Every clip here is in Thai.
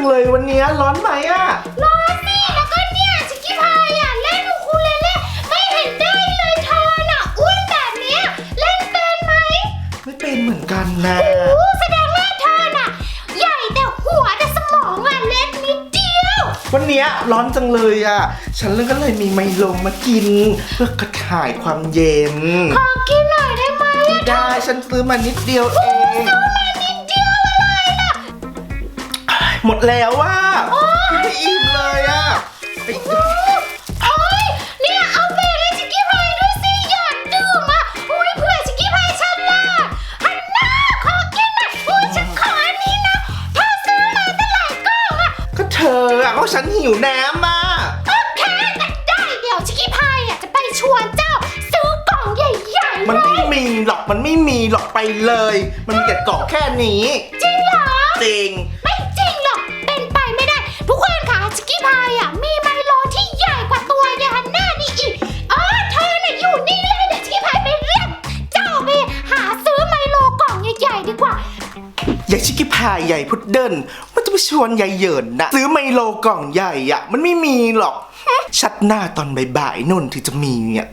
งเลยวันนี้ร้อนไหมอะ ร้อนนี่แล้วก็เนี่ยชิคกี้พายอะเล่นอูคูเลเล่ไม่เห็นได้เลยทอน่ะอ้วนแบบนี้เล่นเป็นไหมไม่เป็นเหมือนกันนะ โอ้แสดงว่าเธอน่ะ ใหญ่แต่หัวแต่สมองอะเล็กนิดเดียว วันนี้ร้อนจังเลยอะ ฉันเลยก็เลยมีไมโลมากินเพื่อกระถ่ายความเย็นขอกินหน่อยได้ไหมได้ฉันซื้อมานิดเดียวเองอ หมดแล้วว่าไม่อิ่มเลยอะโอ้ยเนี่ยเอาเบรกและชิคกี้พายด้วยสิอยากดื่มอะอ้ยเผื่อชิคกี้พายฉันละฮันน่าขอกินหน่อยอุ้ยฉันขออันนี้นะเธอซื้อมาตั้งหลายกล่องอะก็เธออะก็ฉันหิวน้ำอะโอเคก็ได้เดี๋ยวชิคกี้พายอะจะไปชวนเจ้า ซื้อกล่องใหญ่ๆมันเลไม่มีหรอกมันไม่มีหรอกไปเลย มันเก็บกล่องแค่นี้ จริงเหรอ จริง ชิคกี้พายใหญ่พุดเดิ้ลมันจะไปชวนยายเหยินนะซื้อไมโลกล่องใหญ่อะมันไม่มีหรอก ชัดหน้าตอนบ่ายๆนนถึงจะมีเนี่ย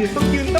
ยืนต้องยืนตง